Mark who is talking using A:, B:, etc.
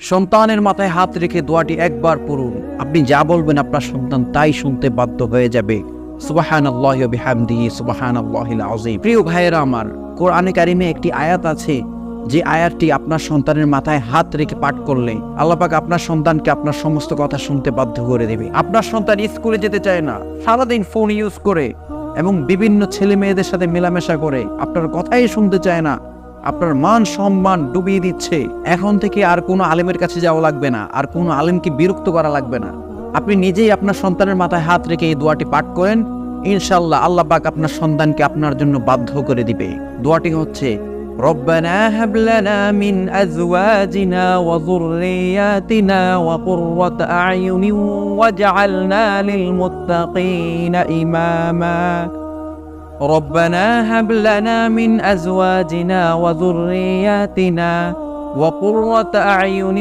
A: সন্তানের মাথায় হাত রেখে দোয়াটি একবার পড়ুন। আপনি যা বলবেন আপনার সন্তান তাই শুনতে বাধ্য হয়ে যাবে। প্রিয় ভাইয়েরা আমার, কোরআনে কারিমে একটি আয়াত আছে, যে আয়াতটি আপনার সন্তানের মাথায় হাত রেখে পাঠ করলে আল্লাপাক আপনার সন্তানকে আপনার সমস্ত কথা শুনতে বাধ্য করে দেবে। আপনার সন্তান স্কুলে যেতে চায় না, সারাদিন ফোন ইউজ করে এবং বিভিন্ন ছেলে মেয়েদের সাথে মেলামেশা করে, আপনার কথাই শুনতে চায় না। আপনার মান সম্মান ডুবিয়ে দিচ্ছে এখন থেকে আর কোনো আলেমের কাছে যাওয়া লাগবে না আর কোনো আলেমকে বিরক্ত করা লাগবে না আপনি নিজেই আপনার সন্তানের মাথায় হাত রেখে এই দোয়াটি পাঠ করেন ইনশাল্লাহ আল্লাহ পাক আপনার সন্তানকে আপনার জন্য বাধ্য করে দিবে দোয়াটি হচ্ছে ربنا هب لنا من أزواجنا وذرياتنا وقرة أعين واجعلنا للمتقين إماما ربنا هب لنا من أزواجنا وذرياتنا وقرة أعين